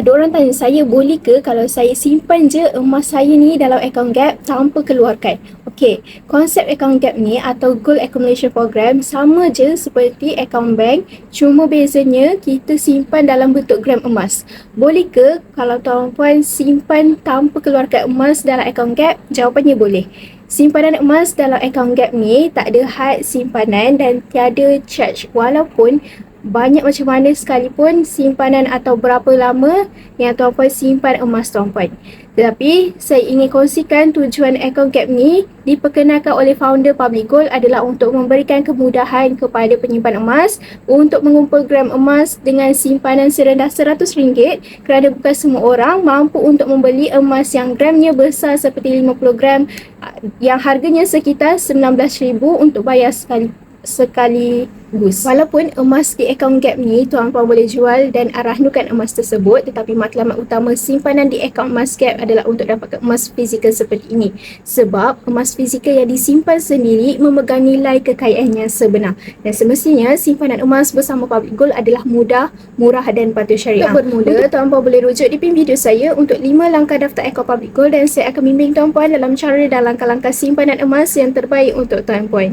Ada orang tanya saya boleh ke kalau saya simpan je emas saya ni dalam account gap tanpa keluarkan. Okey, konsep account gap ni atau gold accumulation program sama je seperti account bank cuma bezanya kita simpan dalam bentuk gram emas. Boleh ke kalau tuan-puan simpan tanpa keluarkan emas dalam account gap? Jawapannya boleh. Simpanan emas dalam account gap ni tak ada had simpanan dan tiada charge walaupun banyak macam mana sekalipun simpanan atau berapa lama yang tuan-puan simpan emas tuan-puan. Tetapi saya ingin kongsikan tujuan account gap ni diperkenalkan oleh founder Public Gold adalah untuk memberikan kemudahan kepada penyimpan emas untuk mengumpul gram emas dengan simpanan serendah RM100 kerana bukan semua orang mampu untuk membeli emas yang gramnya besar seperti 50 gram yang harganya sekitar RM19,000 untuk bayar sekali sekaligus. Walaupun emas di akaun gap ni tuan-puan boleh jual dan arahnukan emas tersebut tetapi matlamat utama simpanan di akaun emas gap adalah untuk dapatkan emas fizikal seperti ini. Sebab emas fizikal yang disimpan sendiri memegang nilai kekayaan yang sebenar. Dan semestinya simpanan emas bersama Public Gold adalah mudah, murah dan patuh syariah. Untuk bermula, tuan-puan boleh rujuk di pin video saya untuk 5 langkah daftar akaun Public Gold dan saya akan bimbing tuan-puan dalam cara dan langkah-langkah simpanan emas yang terbaik untuk tuan-puan.